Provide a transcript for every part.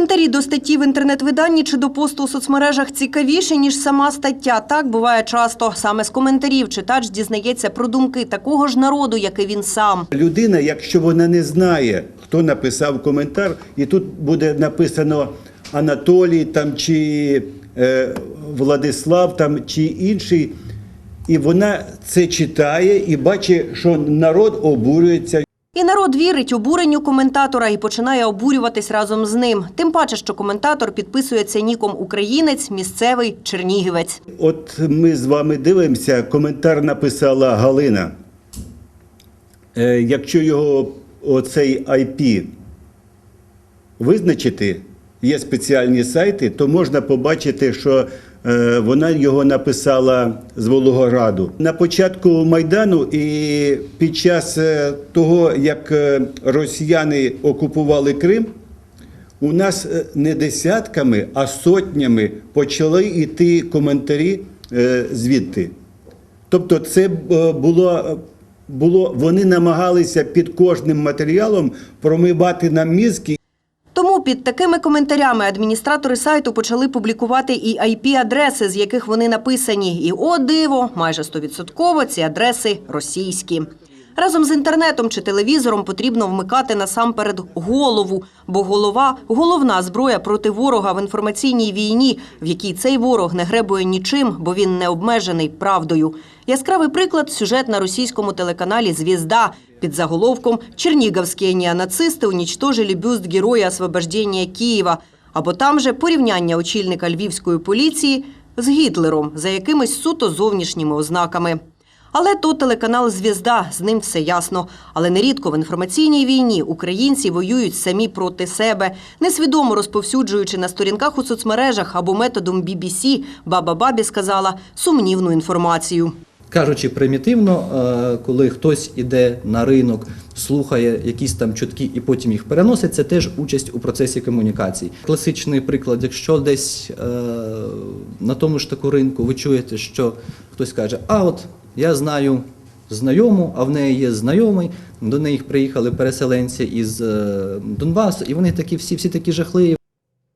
Коментарі до статті в інтернет-виданні чи до посту у соцмережах цікавіші, ніж сама стаття. Так буває часто. Саме з коментарів читач дізнається про думки такого ж народу, як і він сам. Людина, якщо вона не знає, хто написав коментар, і тут буде написано Анатолій там, чи е, Владислав там, чи інший, і вона це читає і бачить, що народ обурюється. І народ вірить обуренню коментатора і починає обурюватись разом з ним. Тим паче, що коментатор підписується ніком українець, місцевий чернігівець. От ми з вами дивимося, коментар написала Галина. Е, якщо його оцей IP визначити, є спеціальні сайти, то можна побачити, що вона його написала з Волограду. На початку Майдану і під час е, того, як е, росіяни окупували Крим, у нас е, не десятками, а сотнями почали йти коментарі е, звідти. Тобто, це е, було, було, вони намагалися під кожним матеріалом промивати нам мізки Тому під такими коментарями адміністратори сайту почали публікувати і IP-адреси, з яких вони написані. І о диво, майже стовідсотково ці адреси російські. Разом з інтернетом чи телевізором потрібно вмикати насамперед голову, бо голова головна зброя проти ворога в інформаційній війні, в якій цей ворог не гребує нічим, бо він не обмежений правдою. Яскравий приклад сюжет на російському телеканалі Звізда під заголовком Чернігівські неонацисти унічтожили бюст героя освобождення Києва. Або там же порівняння очільника львівської поліції з Гітлером за якимись суто зовнішніми ознаками. Але то телеканал Звізда, з ним все ясно. Але нерідко в інформаційній війні українці воюють самі проти себе, несвідомо розповсюджуючи на сторінках у соцмережах або методом BBC, баба бабі сказала сумнівну інформацію. Кажучи примітивно, е, коли хтось іде на ринок, слухає якісь там чутки і потім їх переносить, це теж участь у процесі комунікації. Класичний приклад, якщо десь е, на тому ж таку ринку ви чуєте, що хтось каже, а от я знаю знайому, а в неї є знайомий, до них приїхали переселенці із е, Донбасу, і вони такі всі, всі такі жахливі.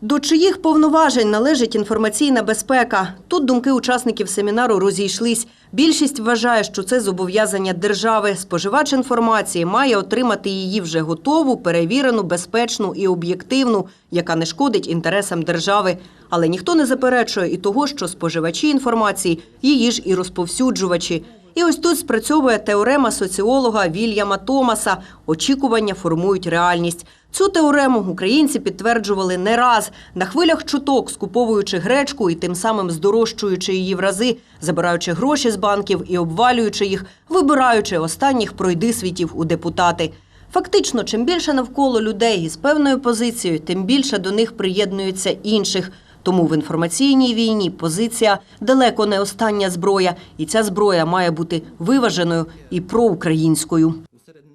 До чиїх повноважень належить інформаційна безпека? Тут думки учасників семінару розійшлись. Більшість вважає, що це зобов'язання держави. Споживач інформації має отримати її вже готову, перевірену, безпечну і об'єктивну, яка не шкодить інтересам держави. Але ніхто не заперечує і того, що споживачі інформації її ж і розповсюджувачі. І ось тут спрацьовує теорема соціолога Вільяма Томаса. Очікування формують реальність. Цю теорему українці підтверджували не раз на хвилях чуток, скуповуючи гречку і тим самим здорожчуючи її в рази, забираючи гроші з банків і обвалюючи їх, вибираючи останніх пройдисвітів у депутати. Фактично, чим більше навколо людей із певною позицією, тим більше до них приєднується інших. Тому в інформаційній війні позиція далеко не остання зброя, і ця зброя має бути виваженою і проукраїнською.